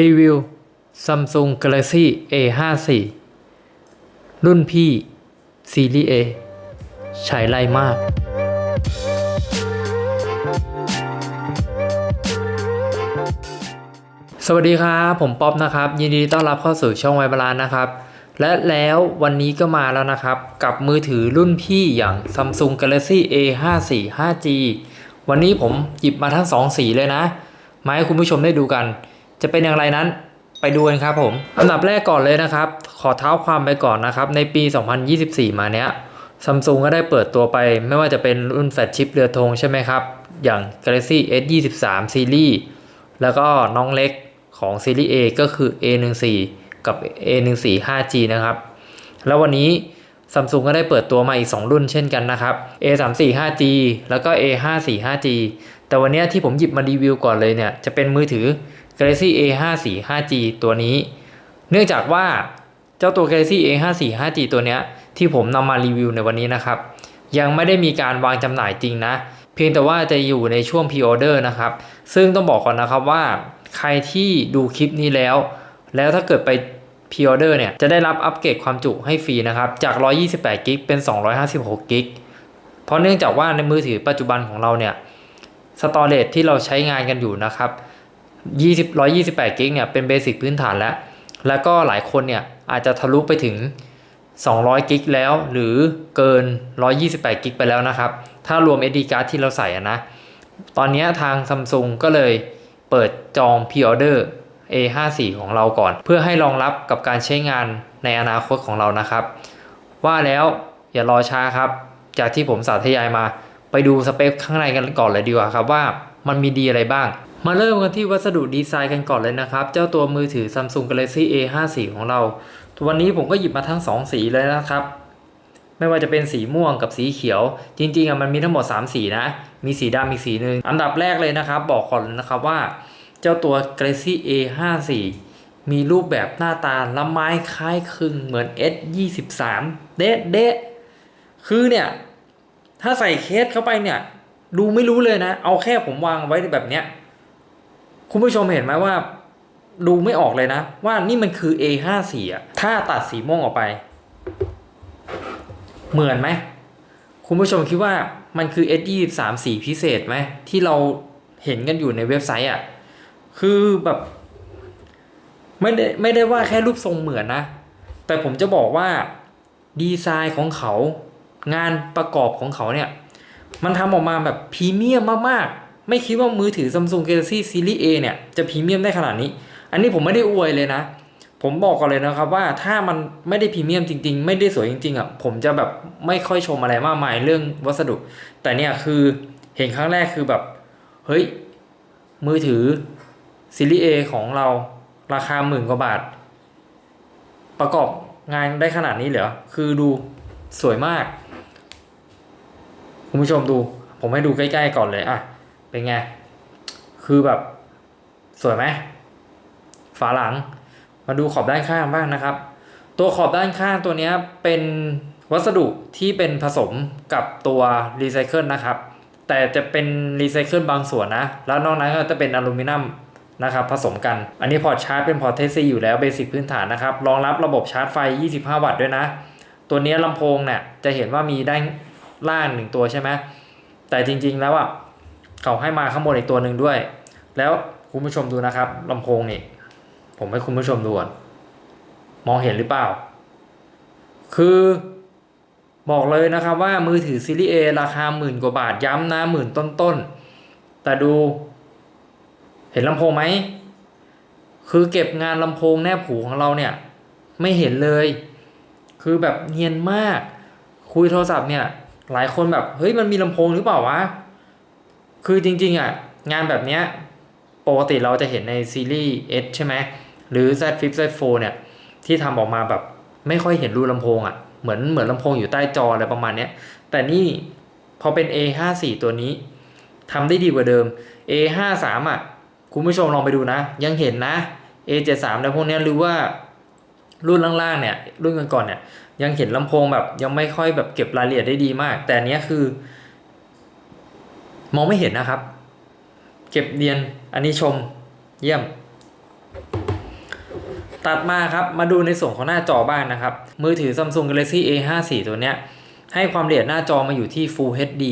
รีวิว Samsung Galaxy A54 รุ่นพี่ ซีรีส์ A ใช้ไรมาก สวัสดีครับ ผมป๊อบนะครับ ยินดีต้อนรับเข้าสู่ช่องไวบาลานนะครับ และแล้ววันนี้ก็มาแล้วนะครับ กับมือถือรุ่นพี่อย่าง Samsung Galaxy A54 5G วันนี้ผมหยิบมาทั้ง 2 สีเลยนะ มาให้คุณผู้ชมได้ดูกัน จะเป็นอย่างไรนั้นไปดูกันครับผมอันดับแรกก่อนเลยนะครับ ขอเท้าความไปก่อนนะครับ ในปี 2024 มาเนี้ยซัมซุงก็ได้เปิดตัวไป ไม่ว่าจะเป็นรุ่นแฟลชชิปเรือธงใช่ไหมครับ อย่าง Galaxy S23 ซีรีส์แล้วก็น้องเล็กของซีรีส์ A ก็คือ A14 กับ A14 5G นะครับ แล้ววันนี้ซัมซุงก็ได้เปิดตัวมาอีก 2 รุ่นเช่นกันนะครับ A34 5G แล้วก็ A54 5G แต่วันนี้ที่ผมหยิบมารีวิวก่อนเลยเนี่ย จะเป็นมือถือ Galaxy A54 5G ตัวนี้ เนื่องจากว่าเจ้าตัว Galaxy A54 5G ตัวเนี้ยที่ผมนำมารีวิวในวันนี้นะครับ ยังไม่ได้มีการวางจำหน่ายจริงนะ เพียงแต่ว่าจะอยู่ในช่วง Pre-order นะครับ ซึ่งต้องบอกก่อนนะครับว่าใครที่ดูคลิปนี้แล้ว แล้วถ้าเกิดไป Pre-order เนี่ยจะได้รับอัปเกรดความจุให้ฟรีนะครับ จาก 128กิกเป็น 256กิกเพราะเนื่องจากว่าในมือถือปัจจุบันของเราเนี่ยสตอเรจที่เราใช้งานกันอยู่นะครับ 20 128กิกเนี่ยเป็นเบสิกพื้นฐานแล้ว แล้วก็หลายคนเนี่ยอาจจะทะลุไปถึง 200กิกแล้ว หรือเกิน 128กิกไปแล้วนะครับ ถ้ารวม SD card ที่เราใส่ะนะ ตอนนี้ทาง Samsung ก็เลยเปิดจอง Pre-order A54 ของเราก่อน เพื่อให้รองรับกับการใช้งานในอนาคตของเรานะครับ ว่าแล้วอย่ารอช้าครับ จากที่ผมสาธยายมา ไปดูสเปคข้างในกันก่อนเลยดีกว่าครับว่ามันมีดีอะไรบ้าง มาเริ่มกันที่วัสดุดีไซน์กันก่อนเลยนะครับ เจ้าตัวมือถือ Samsung Galaxy A54 ของเรา วันนี้ผมก็หยิบมาทั้ง 2 สีเลยนะครับ ไม่ว่าจะเป็นสีม่วงกับสีเขียว จริงๆอะมันมีทั้งหมด 3 สีนะ มีสีดำอีกสีหนึ่งอันดับแรกเลยนะครับ บอกก่อนเลยนะครับว่า เจ้าตัว Galaxy A54 มีรูปแบบหน้าตาละไม้คล้ายคลึงเหมือน S23 เด๊ะเดะคือเนี่ย ถ้าใส่เคสเข้าไปเนี่ย ดูไม่รู้เลยนะ เอาแค่ผมวางไว้แบบเนี้ย คุณผู้ชมเห็นไหมว่า ดูไม่ออกเลยนะ ว่านี่มันคือ A54 อะถ้าตัดสีม่วงออกไป เหมือนไหม คุณผู้ชมคิดว่ามันคือ S23 สีพิเศษไหม ที่เราเห็นกันอยู่ในเว็บไซต์อะ คือแบบไม่ได้ไม่ได้ว่าแค่รูปทรงเหมือนนะ แต่ผมจะบอกว่าดีไซน์ของเขา งานประกอบของเขาเนี่ย มันทำออกมาแบบพรีเมียมมากๆ ไม่คิดว่ามือถือ Samsung Galaxy Series A เนี่ย จะพรีเมียมได้ขนาดนี้ อันนี้ผมไม่ได้อวยเลยนะ ผมบอกก่อนเลยนะครับว่าถ้ามันไม่ได้พรีเมียมจริง ๆ ไม่ได้สวยจริงๆอะผมจะแบบไม่ค่อยชมอะไรมากมายเรื่องวัสดุ แต่เนี่ยคือเห็นครั้งแรกคือแบบเฮ้ยมือถือซีรีส์ A ของเราราคาหมื่นกว่าบาท ประกอบงานได้ขนาดนี้เหรอ คือดูสวยมาก คุณผู้ชมดู ผมให้ดูใกล้ๆก่อนเลยอะ เป็นไง คือแบบสวยไหมฝาหลัง มาดูขอบด้านข้างบ้างนะครับ ตัวขอบด้านข้างตัวนี้เป็นวัสดุที่เป็นผสมกับตัวรีไซเคิลนะครับ แต่จะเป็นรีไซเคิลบางส่วนนะ แล้วนอกนั้นก็จะเป็นอลูมิเนียมนะครับผสมกัน อันนี้พอร์ตชาร์จเป็นพอร์ตเทสซีอยู่แล้วเบสิกพื้นฐานนะครับ รองรับระบบชาร์จไฟ 25 วัตต์ด้วยนะ ตัวนี้ลำโพงเนี่ยจะเห็นว่ามีด้านล่างหนึ่งตัวใช่ไหมแต่จริงๆแล้วอะ เขาให้มาข้างบนอีกตัวหนึ่งด้วย แล้วคุณผู้ชมดูนะครับลำโพงนี่ ผมให้คุณผู้ชมดูก่อนมองเห็นหรือเปล่า คือบอกเลยนะครับว่ามือถือซีรีส์ A ราคาหมื่นกว่าบาทย้ำนะหมื่นต้นๆ แต่ดู เห็นลำโพงไหม คือเก็บงานลำโพงแนบหูของเราเนี่ย ไม่เห็นเลย คือแบบเนียนมาก คุยโทรศัพท์เนี่ย หลายคนแบบ เฮ้ยมันมีลำโพงหรือเปล่าวะ คือจริงๆอะงานแบบเนี้ยปกติเราจะเห็นในซีรีส์ S ใช่ไหมหรือ Z Flip Z f o เนี่ยที่ทำออกมาแบบไม่ค่อยเห็นรูลำโพงอะเหมือนเหมือนลำโพงอยู่ใต้จออะไรประมาณเนี้ยแต่นี่พอเป็น A54 ตัวนี้ทำได้ดีกว่าเดิม A53 อะคุณผู้ชมลองไปดูนะ ยังเห็นนะ A73 ในพวกเนี้ยหรือว่ารุ่นล่างๆเนี่ยรุ่นก่อนๆเนี่ยยังเห็นลำโพงแบบยังไม่ค่อยแบบเก็บรายละเอียดได้ดีมาก แต่อันเนี้ยคือ มองไม่เห็นนะครับ เก็บเรียนอันนี้ชมเยี่ยม ตัดมาครับมาดูในส่วนของหน้าจอบ้างนะครับ มือถือ Samsung Galaxy A54 ตัวเนี้ย ให้ความละเอียดหน้าจอมาอยู่ที่ Full HD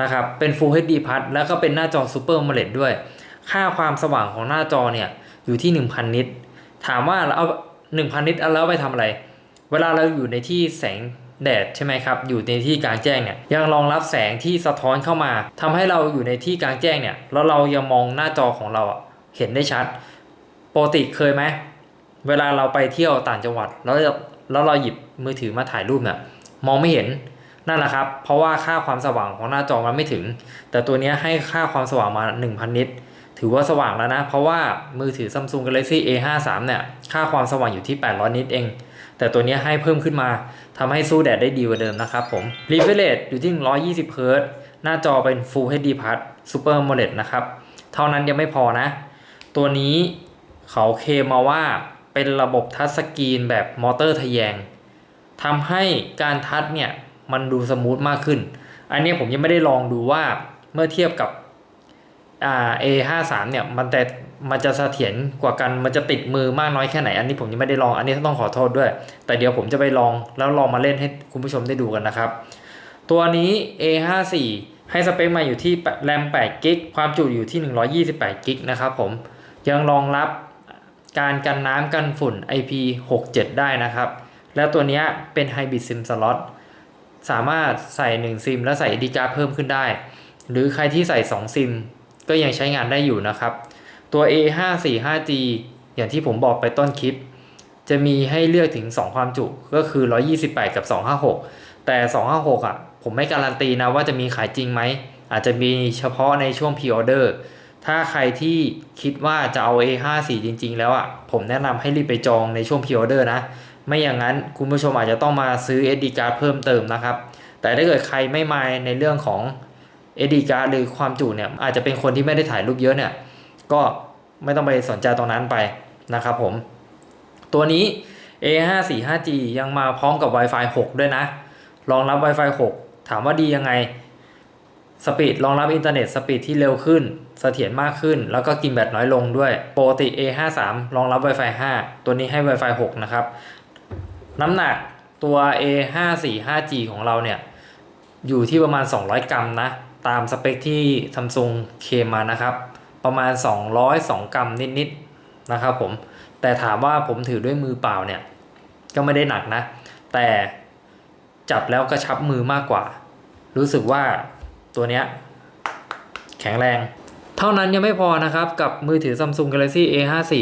นะครับ เป็น Full HD Plus แล้วก็เป็นหน้าจอ Super AMOLED ด้วย ค่าความสว่างของหน้าจอเนี่ย อยู่ที่ 1,000 นิต ถามว่าเราเอา 1,000 นิตแล้วไปทำอะไร เวลาเราอยู่ในที่แสง แดดใช่ไหมครับอยู่ในที่กลางแจ้งเนี่ยยังรองรับแสงที่สะท้อนเข้ามาทำให้เราอยู่ในที่กลางแจ้งเนี่ยแล้วเรายังมองหน้าจอของเราอะเห็นได้ชัดปกติเคยไหมเวลาเราไปเที่ยวต่างจังหวัด แล้วเราแล้วเราหยิบมือถือมาถ่ายรูปเนี่ยมองไม่เห็นนั่นแหละครับ เพราะว่าค่าความสว่างของหน้าจอมันไม่ถึง แต่ตัวนี้ให้ค่าความสว่างมา 1,000 นิตถือว่าสว่างแล้วนะ เพราะว่ามือถือ Samsung Galaxy A53 เนี่ย ค่าความสว่างอยู่ที่ 800 นิตเอง แต่ตัวนี้ให้เพิ่มขึ้นมาทำให้สู้แดดได้ดีกว่าเดิมนะครับผม refresh อยู่ที่ 120 Hz หน้าจอเป็น Full HD Plus Super AMOLED นะครับ เท่านั้นยังไม่พอนะ ตัวนี้เขาเคลมมาว่าเป็นระบบทัชสกรีนแบบมอเตอร์ทะแยงทำให้การทัชเนี่ยมันดูสมูทมากขึ้น อันนี้ผมยังไม่ได้ลองดูว่าเมื่อเทียบกับ A53 เนี่ยมันแต่ มันจะเสถียรกว่ากันมันจะติดมือมากน้อยแค่ไหน อันนี้ผมยังไม่ได้ลองอันนี้ต้องขอโทษด้วย แต่เดี๋ยวผมจะไปลองแล้วลองมาเล่นให้คุณผู้ชมได้ดูกันนะครับ ตัวนี้ A54 ให้สเปคมาอยู่ที่แรม8กิกความจุอยู่ที่ 128กิกนะครับผมยังรองรับการกันน้ำกันฝุ่น IP67 ได้นะครับ แล้วตัวนี้เป็น Hybrid SIM Slot สามารถใส่ 1 ซิม แล้วใส่ SD card เพิ่มขึ้นได้ หรือใครที่ใส่ 2 ซิม ก็ยังใช้งานได้อยู่นะครับ ตัว A545G อย่างที่ผมบอกไปต้นคลิป จะมีให้เลือกถึง 2 ความจุก็คือ 128 กับ 256 แต่ 256อะผมไม่การันตีนะว่าจะมีขายจริงไหม อาจจะมีเฉพาะในช่วง Pre-order ถ้าใครที่คิดว่าจะเอา A54 จริง ๆ แล้วอะผมแนะนำให้รีบไปจองในช่วง Pre-order นะ ไม่อย่างนั้นคุณผู้ชมอาจจะต้องมาซื้อ SD card เพิ่มเติมนะครับ แต่ถ้าเกิดใครไม่มายในเรื่องของ SD card หรือความจุเนี่ยอาจจะเป็นคนที่ไม่ได้ถ่ายรูปเยอะเนี่ย ก็ไม่ต้องไปสนใจตรงนั้นไปนะครับผม ตัวนี้ A545G ยังมาพร้อมกับ Wi-Fi 6 ด้วยนะ รองรับ Wi-Fi 6 ถามว่าดียังไง สปีดรองรับอินเทอร์เน็ตสปีดที่เร็วขึ้น เสถียรมากขึ้น แล้วก็กินแบตน้อยลงด้วยปกติ A53 รองรับ Wi-Fi 5 ตัวนี้ให้ Wi-Fi 6 นะครับ น้ำหนักตัว A545G ของเราเนี่ย อยู่ที่ประมาณ 200 กรัมนะ ตามสเปคที่ Samsung เคมมานะครับ ประมาณ 202 กรัมนิดๆนะครับผมแต่ถามว่าผมถือด้วยมือเปล่าเนี่ยก็ไม่ได้หนักนะ แต่จับแล้วกระชับมือมากกว่า รู้สึกว่าตัวเนี้ยแข็งแรง เท่านั้นยังไม่พอนะครับ กับมือถือ Samsung Galaxy A54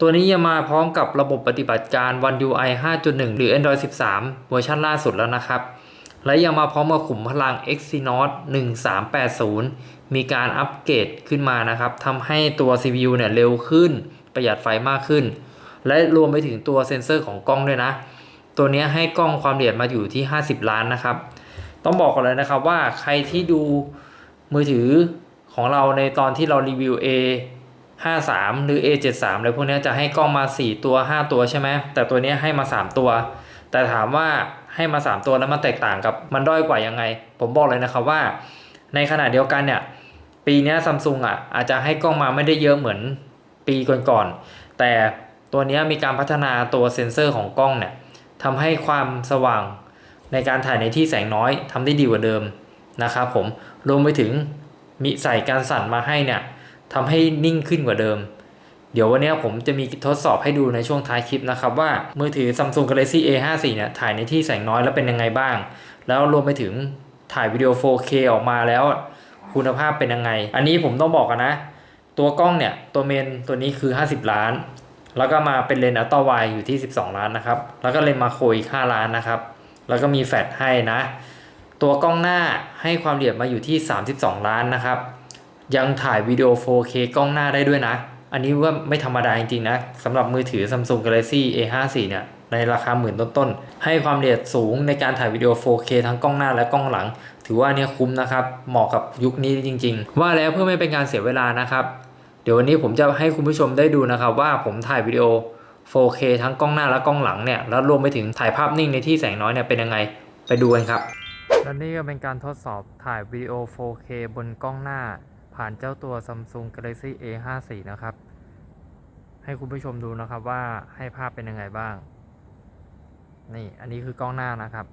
ตัวนี้ยังมาพร้อมกับระบบปฏิบัติการ One UI 5.1 หรือ Android 13 เวอร์ชันล่าสุดแล้วนะครับ และยังมาพร้อมกับขุมพลัง Exynos 1380 มีการอัปเกรดขึ้นมานะครับทำให้ตัว CPU เนี่ยเร็วขึ้น ประหยัดไฟมากขึ้น และรวมไปถึงตัวเซ็นเซอร์ของกล้องด้วยนะ ตัวนี้ให้กล้องความละเอียดมาอยู่ที่ 50 ล้านนะครับ ต้องบอกก่อนเลยนะครับว่าใครที่ดูมือถือของเราในตอนที่เรารีวิว A 53 หรือ A 73อะไรพวกนี้จะให้กล้องมา 4 ตัว 5 ตัวใช่ไหมแต่ตัวนี้ให้มา 3 ตัว แต่ถามว่า ให้มา 3 ตัวแล้วมันแตกต่างกับมันด้อยกว่ายังไง ผมบอกเลยนะครับว่า ในขณะเดียวกันเนี่ยปีนี้ซัมซุงอะอาจจะให้กล้องมาไม่ได้เยอะเหมือนปีก่อนๆแต่ตัวนี้มีการพัฒนาตัวเซ็นเซอร์ของกล้องเนี่ยทำให้ความสว่างในการถ่ายในที่แสงน้อยทำได้ดีกว่าเดิมนะครับผมรวมไปถึงมีใส่การสั่นมาให้เนี่ยทำให้นิ่งขึ้นกว่าเดิม เดี๋ยววันนี้ผมจะมีทดสอบให้ดูในช่วงท้ายคลิปนะครับว่ามือถือ Samsung Galaxy A54 เนี่ยถ่ายในที่แสงน้อยแล้วเป็นยังไงบ้าง แล้วรวมไปถึงถ่ายวิดีโอ 4K ออกมาแล้ว คุณภาพเป็นยังไง อันนี้ผมต้องบอกกันนะ ตัวกล้องเนี่ยตัวเมนตัวนี้คือ 50 ล้าน แล้วก็มาเป็นเลนส์อัลตร้าไวอยู่ที่ 12 ล้านนะครับ แล้วก็เลนส์มาโครอีก 5 ล้านนะครับ แล้วก็มีแฟลชให้นะ ตัวกล้องหน้าให้ความละเอียดมาอยู่ที่ 32 ล้านนะครับ ยังถ่ายวิดีโอ 4K กล้องหน้าได้ด้วยนะ อันนี้ว่าไม่ธรรมดาจริงๆนะสำหรับมือถือ Samsung Galaxy A54 เนี่ยในราคาหมื่นต้นๆ ให้ความละเอียดสูงในการถ่ายวิดีโอ 4K ทั้งกล้องหน้าและกล้องหลัง ถือว่าเนี้ยคุ้มนะครับ เหมาะกับยุคนี้จริง ๆ ว่าแล้วเพื่อไม่เป็นการเสียเวลานะครับ เดี๋ยววันนี้ผมจะให้คุณผู้ชมได้ดูนะครับ ว่าผมถ่ายวิดีโอ 4K ทั้งกล้องหน้าและกล้องหลังเนี่ย แล้วรวมไปถึงถ่ายภาพนิ่งในที่แสงน้อยเนี่ยเป็นยังไง ไปดูกันครับ และนี่ก็เป็นการทดสอบถ่ายวิดีโอ 4K บนกล้องหน้า ผ่านเจ้าตัว Samsung Galaxy A54 นะครับ ให้คุณผู้ชมดูนะครับว่าให้ภาพเป็นยังไงบ้าง นี่อันนี้คือกล้องหน้านะครับ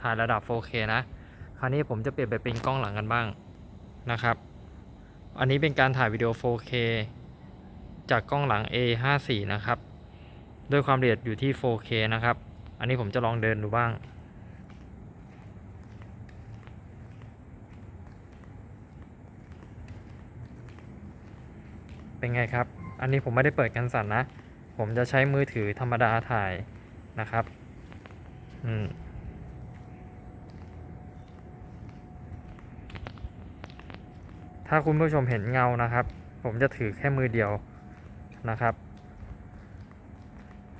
ถ่ายระดับ 4K นะ คราวนี้ผมจะเปลี่ยนไปเป็นกล้องหลังกันบ้างนะครับ อันนี้เป็นการถ่ายวิดีโอ 4K จากกล้องหลัง A54 นะครับ ด้วยความละเอียดอยู่ที่ 4K นะครับ อันนี้ผมจะลองเดินดูบ้าง เป็นไงครับ อันนี้ผมไม่ได้เปิดกันสั่นนะ ผมจะใช้มือถือธรรมดาถ่ายนะครับ อืมถ้าคุณผู้ชมเห็นเงานะครับ ผมจะถือแค่มือเดียวนะครับ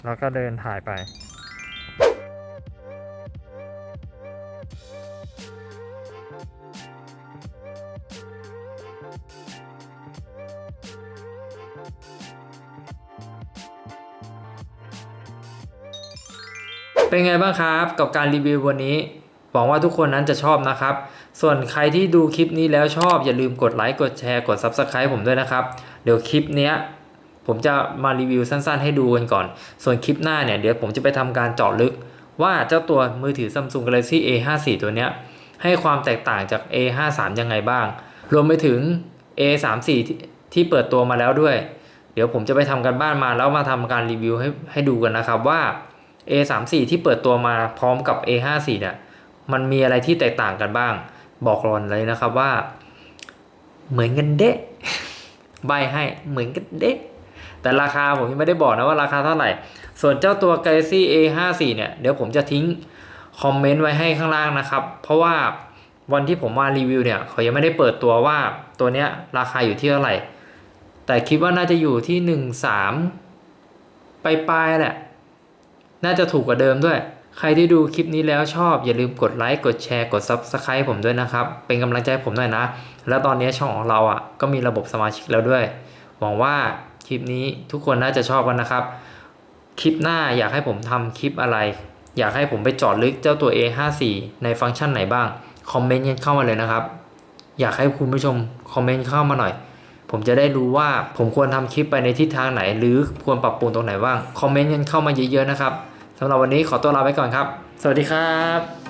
แล้วก็เดินถ่ายไป เป็นไงบ้างครับกับการรีวิววันนี้หวังว่าทุกคนนั้นจะชอบนะครับ ส่วนใครที่ดูคลิปนี้แล้วชอบ อย่าลืมกดไลค์กดแชร์กด Subscribe ผมด้วยนะครับ เดี๋ยวคลิปเนี้ยผมจะมารีวิวสั้นๆ ให้ดูกันก่อน ส่วนคลิปหน้าเนี่ยเดี๋ยวผมจะไปทำการเจาะลึก ว่าเจ้าตัวมือถือ Samsung Galaxy A54 ตัวเนี้ยให้ความแตกต่างจาก A53 ยังไงบ้าง รวมไปถึง A34 ที่ที่เปิดตัวมาแล้วด้วย เดี๋ยวผมจะไปทำกันบ้านมาแล้วมาทำการรีวิวให้ให้ดูกันนะครับว่า A34 ที่เปิดตัวมาพร้อมกับ A54 เนี่ยมันมีอะไรที่แตกต่างกันบ้าง บอกก่อนเลยนะครับว่า เหมือนกันเด๊ะใบให้เหมือนกันเด๊ะแต่ราคาผมยังไม่ได้บอกนะว่าราคาเท่าไหร่ ส่วนเจ้าตัว Galaxy A54 เนี่ยเดี๋ยวผมจะทิ้งคอมเมนต์ไว้ให้ข้างล่างนะครับ เพราะว่าวันที่ผมมารีวิวเนี่ยเขายังไม่ได้เปิดตัวว่าตัวเนี้ยราคาอยู่ที่เท่าไหร่ แต่คิดว่าน่าจะอยู่ที่หนึ่งสามปลายๆแหละ น่าจะถูกกว่าเดิมด้วย ใครที่ดูคลิปนี้แล้วชอบ อย่าลืมกดไลค์ กดแชร์ กด Subscribe ผมด้วยนะครับ เป็นกำลังใจผมหน่อยนะ แล้วตอนนี้ช่องของเราอะก็มีระบบสมาชิกแล้วด้วย หวังว่าคลิปนี้ทุกคนน่าจะชอบกันนะครับ คลิปหน้าอยากให้ผมทำคลิปอะไร อยากให้ผมไปจอดลึกเจ้าตัว A54 ในฟังก์ชันไหนบ้าง คอมเมนต์กันเข้ามาเลยนะครับ อยากให้คุณผู้ชมคอมเมนต์เข้ามาหน่อย ผมจะได้รู้ว่าผมควรทำคลิปไปในทิศทางไหน หรือควรปรับปรุงตรงไหนบ้าง คอมเมนต์กันเข้ามาเยอะๆนะครับสำหรับวันนี้ขอตัวลาไปก่อนครับ สวัสดีครับ